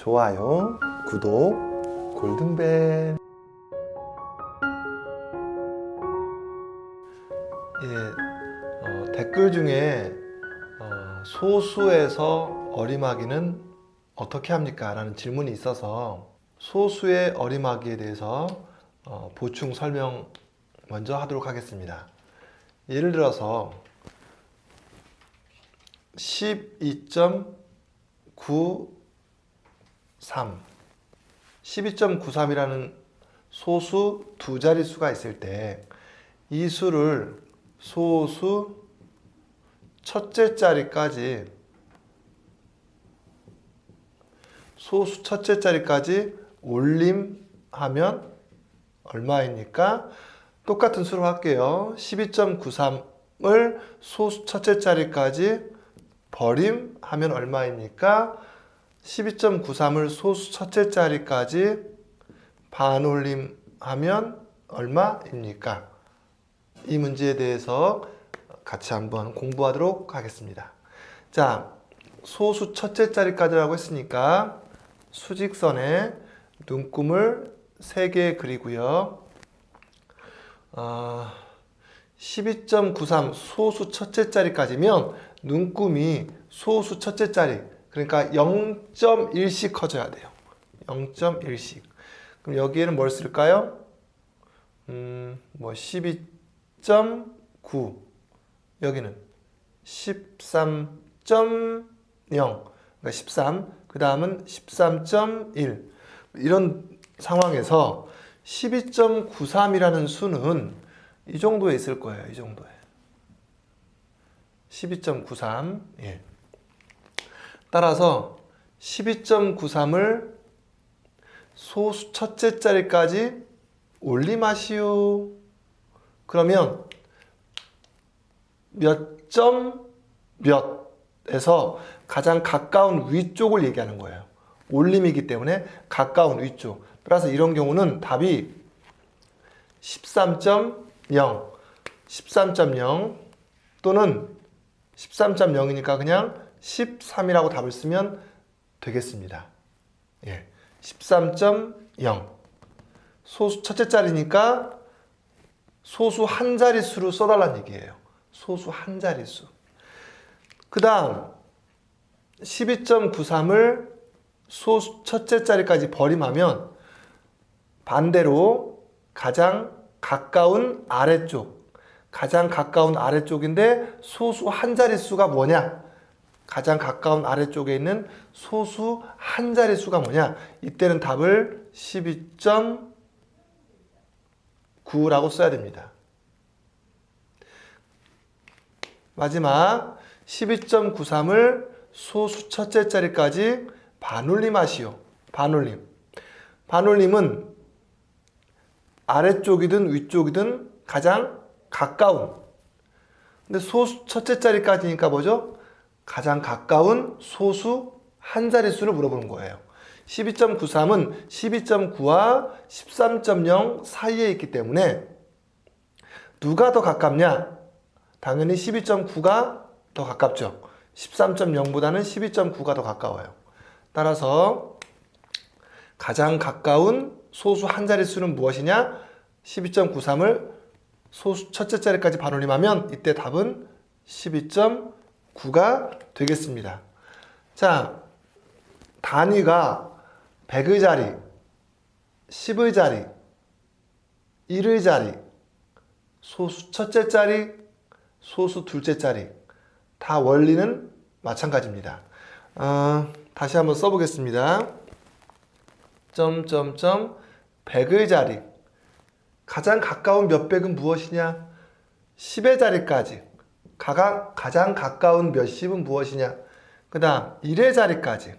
좋아요, 구독, 골든벨. 예, 어, 댓글 중에 어, 소수에서 어림하기는 어떻게 합니까? 라는 질문이 있어서 소수의 어림하기에 대해서 어, 보충 설명 먼저 하도록 하겠습니다. 예를 들어서 12.93 12.93이라는 소수 두 자릿수가 있을 때 이 수를 소수 첫째 자리까지 소수 첫째 자리까지 올림하면 얼마입니까? 똑같은 수로 할게요. 12.93을 소수 첫째 자리까지 버림하면 얼마입니까? 12.93을 소수 첫째 자리까지 반올림하면 얼마입니까? 이 문제에 대해서 같이 한번 공부하도록 하겠습니다. 자, 소수 첫째 자리까지라고 했으니까 수직선에 눈금을 3개 그리고요. 어, 12.93 소수 첫째 자리까지면 눈금이 소수 첫째 자리 그러니까 0.1씩 커져야 돼요. 0.1씩. 그럼 여기에는 뭘 쓸까요? 음, 뭐 12.9 여기는 13.0 그러니까 13. 그 다음은 13.1 이런 상황에서 12.93이라는 수는 이 정도에 있을 거예요. 이 정도에. 12.93. 예. 따라서 12.93을 소수 첫째 자리까지 올림하시오. 그러면 몇 점 몇에서 가장 가까운 위쪽을 얘기하는 거예요. 올림이기 때문에 가까운 위쪽. 따라서 이런 경우는 답이 13.0, 13.0 또는 13.0이니까 그냥 13이라고 답을 쓰면 되겠습니다. 예. 13.0. 소수 첫째 자리니까 소수 한 자릿수로 써달라는 얘기예요. 소수 한 자릿수. 그 다음, 12.93을 소수 첫째 자리까지 버림하면 반대로 가장 가까운 아래쪽, 가장 가까운 아래쪽인데 소수 한 자릿수가 뭐냐? 가장 가까운 아래쪽에 있는 소수 한 자릿수가 뭐냐? 이때는 답을 12.9라고 써야 됩니다. 마지막 12.93을 소수 첫째 자리까지 반올림하시오. 반올림. 반올림은 아래쪽이든 위쪽이든 가장 가까운. 근데 소수 첫째 자리까지니까 뭐죠? 가장 가까운 소수 한 자릿수를 물어보는 거예요. 12.93은 12.9와 13.0 사이에 있기 때문에 누가 더 가깝냐? 당연히 12.9가 더 가깝죠. 13.0보다는 12.9가 더 가까워요. 따라서 가장 가까운 소수 한 자릿수는 무엇이냐? 12.93을 소수 첫째 자리까지 반올림하면 이때 답은 12.9 가 되겠습니다. 자, 단위가 100의 자리, 10의 자리, 1의 자리, 소수 첫째 자리, 소수 둘째 자리 다 원리는 마찬가지입니다. 어, 다시 한번 써보겠습니다. 점점점 100의 자리 가장 가까운 몇백은 무엇이냐? 10의 자리까지 가장, 가장 가까운 몇십은 무엇이냐? 그 다음 1의 자리까지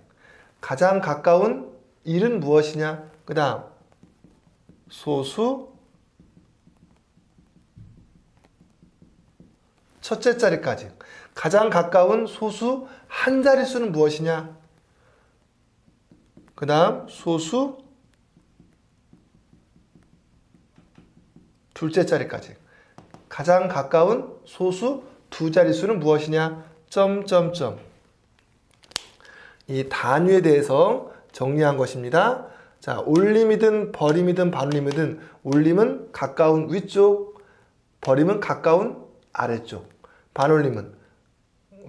가장 가까운 1은 무엇이냐? 그 다음 소수 첫째 자리까지 가장 가까운 소수 한 자릿수는 무엇이냐? 그 다음 소수 둘째 자리까지 가장 가까운 소수 두 자릿수는 무엇이냐? 점점점 이 단위에 대해서 정리한 것입니다. 자, 올림이든 버림이든 반올림이든 올림은 가까운 위쪽, 버림은 가까운 아래쪽, 반올림은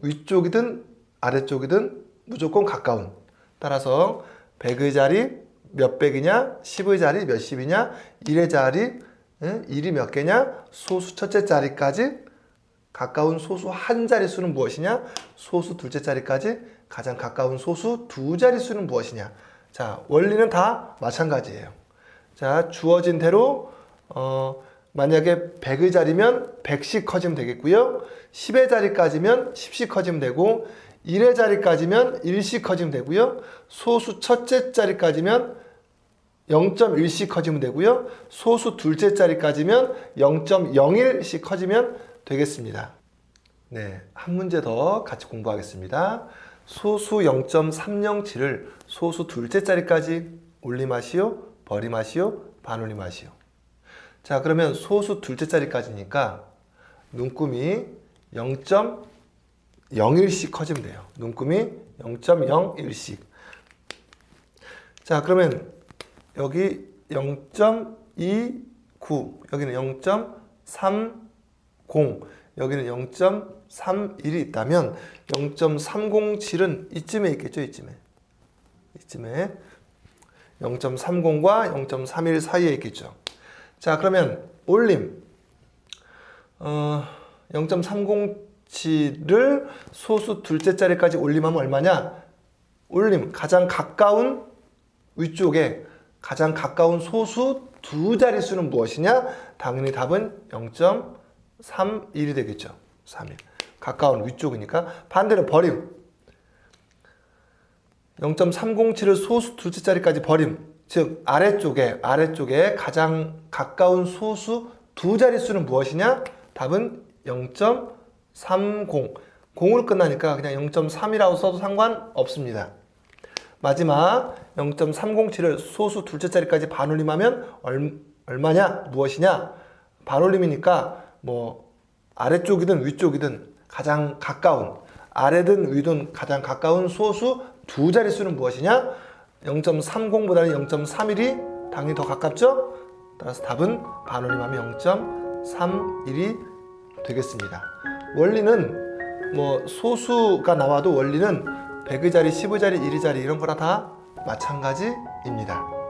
위쪽이든 아래쪽이든 무조건 가까운. 따라서 100의 자리 몇 백이냐, 10의 자리 몇 십이냐, 1의 자리 응? 1이 몇 개냐, 소수 첫째 자리까지 가까운 소수 한 자릿수는 무엇이냐, 소수 둘째 자리까지 가장 가까운 소수 두 자릿수는 무엇이냐. 자, 원리는 다 마찬가지예요. 자, 주어진 대로 어, 만약에 100의 자리면 100씩 커지면 되겠고요. 10의 자리까지면 10씩 커지면 되고 1의 자리까지면 1씩 커지면 되고요. 소수 첫째 자리까지면 0.1씩 커지면 되고요. 소수 둘째 자리까지면 0.01씩 커지면 되겠습니다. 네, 한 문제 더 같이 공부하겠습니다. 소수 0.307을 소수 둘째 자리까지 올림하시오, 버림하시오, 반올림하시오. 자, 그러면 소수 둘째 자리까지니까 눈금이 0.01씩 커지면 돼요. 눈금이 0.01씩. 자, 그러면 여기 0.29, 여기는 0.30, 여기는 0.31이 있다면 0.307은 이쯤에 있겠죠, 이쯤에. 이쯤에 0.30과 0.31 사이에 있겠죠. 자, 그러면 올림. 어, 0.307을 소수 둘째 자리까지 올림하면 얼마냐? 올림 가장 가까운 위쪽에 가장 가까운 소수 두 자릿수는 무엇이냐? 당연히 답은 0.31이 되겠죠. 3일. 가까운 위쪽이니까 반대로 버림. 0.307을 소수 둘째 자리까지 버림. 즉 아래쪽에 아래쪽에 가장 가까운 소수 두 자릿수는 무엇이냐? 답은 0.30. 0을 끝나니까 그냥 0.3이라고 써도 상관없습니다. 마지막 0.307을 소수 둘째 자리까지 반올림하면 얼, 얼마냐? 무엇이냐? 반올림이니까 뭐 아래쪽이든 위쪽이든 가장 가까운 아래든 위든 가장 가까운 소수 두 자릿수는 무엇이냐? 0.30보다는 0.31이 당연히 더 가깝죠? 따라서 답은 반올림하면 0.31이 되겠습니다. 원리는 뭐 소수가 나와도 원리는 100의 자리, 10의 자리, 1의 자리 이런 거랑 다 마찬가지입니다.